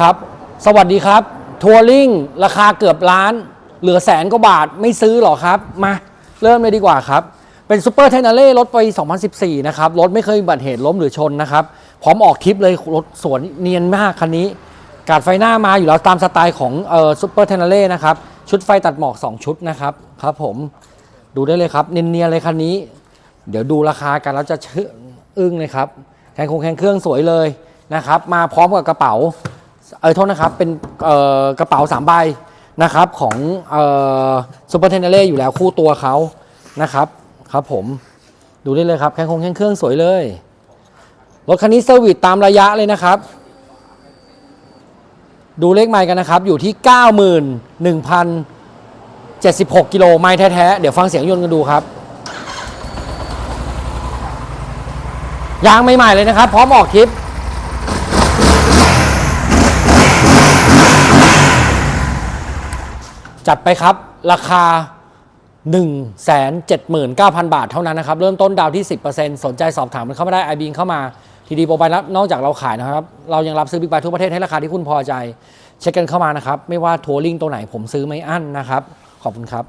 ครับ สวัสดีครับ ทัวริงราคาเกือบล้าน เหลือแสนกว่าบาทไม่ซื้อหรอครับ มาเริ่มเลยดีกว่าครับ เป็นซูเปอร์เทนเล่รถปี2014 นะครับ รถไม่เคยมีบัติเหตุล้มหรือชนนะครับ พร้อมออกทริปเลยรถสวนเนียนมากคันนี้ กาดไฟหน้ามาอยู่แล้วตามสไตล์ของเอ่อซูเปอร์เทนเล่นะครับ ชุดไฟตัดหมอก 2 ชุดนะครับ ครับผมดูได้เลยครับ เนียนๆเลยคันนี้ เดี๋ยวดูราคากันแล้วจะเชื่ออึ้งเลยครับแข่งคงแข่งเครื่องสวยเลยนะครับ มาพร้อมกับกระเป๋า เออโทษนะครับเป็นเอ่อกระเป๋าสามใบนะครับของเอ่อซูเปอร์เทนเล่อยู่แล้วคู่ตัวเขานะครับครับผมดูได้เลยครับแข่งคงแข่งเครื่องสวยเลยรถคันนี้เซอร์วิสตามระยะเลยนะครับ ดูเลขไมล์กันนะครับ อยู่ที่ 91,076 กิโลไมล์แท้ๆ เดี๋ยวฟังเสียงยนต์กันดูครับ ยางใหม่ๆเลยนะครับ พร้อมออกทริป จัดไปครับ ราคา 179,000 บาทเท่านั้นนะครับ เริ่มต้นดาวน์ที่ 10%สนใจสอบถามมันเข้ามาได้ไอบีนเข้ามาทีดีโปรไบรับนอกจากเราขายนะครับ เรายังรับซื้อบิ๊กไบทั่วประเทศให้ราคาที่คุณพอใจ เช็คกันเข้ามานะครับ ไม่ว่าทัวริงตัวไหนผมซื้อไม่อั้นนะครับ ขอบคุณครับ